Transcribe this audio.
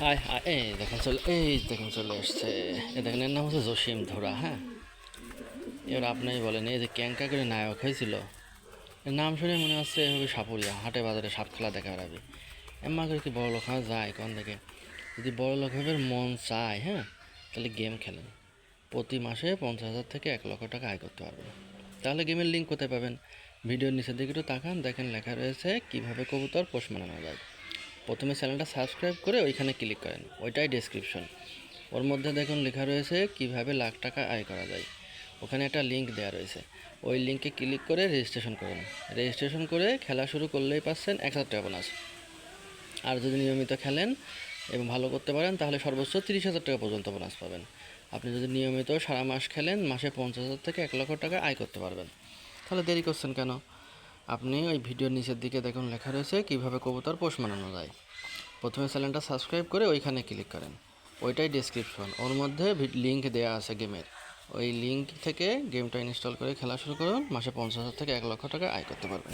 High high, এই দেখেন, চলে, এই দেখেন, চলে এসছে এ দেখেন, এর নাম হচ্ছে জসিম ধরা হ্যাঁ? এবার বলেন, এই যে ক্যাঙ্কা করে নায়ক হয়েছিল, এর নাম শুনে মনে হচ্ছে এভাবে সাপুরিয়া, হাটে বাজারে সাপ খেলা দেখা করে কি হওয়া যায়, কোন যদি বড় হবে মন চায় হ্যাঁ? তাহলে গেম খেলেন। প্রতি মাসে পঞ্চাশ হাজার থেকে এক লক্ষ টাকা আয় করতে পারবেন। তাহলে গেমের লিঙ্ক কোথায় পাবেন? ভিডিওর নিচের দিকে একটু তাকান, দেখেন লেখা রয়েছে কীভাবে কবুতর পোষ মানানো যায়। প্রথমে চ্যানেলটা সাবস্ক্রাইব করে ওইখানে ক্লিক করেন, ওইটাই ডেসক্রিপশন ওর মধ্যে দেখুন লেখা রয়েছে কীভাবে লাখ টাকা আয় করা যায়। ওখানে একটা লিঙ্ক দেওয়া রয়েছে। ওই লিঙ্কে ক্লিক করে রেজিস্ট্রেশন করুন রেজিস্ট্রেশন করে খেলা শুরু করলেই পাচ্ছেন এক হাজার টাকা বোনাস আর যদি নিয়মিত খেলেন এবং ভালো করতে পারেন, তাহলে সর্বোচ্চ তিরিশ হাজার টাকা পর্যন্ত বোনাস পাবেন। আপনি যদি নিয়মিত সারা মাস খেলেন, মাসে পঞ্চাশ হাজার থেকে এক লক্ষ টাকা আয় করতে পারবেন। তাহলে দেরি করছেন কেন? আপনি ওই ভিডিওর নিচের দিকে দেখুন, লেখা রয়েছে কীভাবে কবুতর পোষ মানানো যায়। প্রথমে চ্যানেলটা সাবস্ক্রাইব করে ওইখানে ক্লিক করেন। ওইটাই ডিসক্রিপশন ওর মধ্যে লিঙ্ক দেওয়া আছে গেমের ওই লিঙ্ক থেকে গেমটা ইনস্টল করে খেলা শুরু করুন। মাসে পঞ্চাশ হাজার থেকে এক লক্ষ টাকা আয় করতে পারবেন।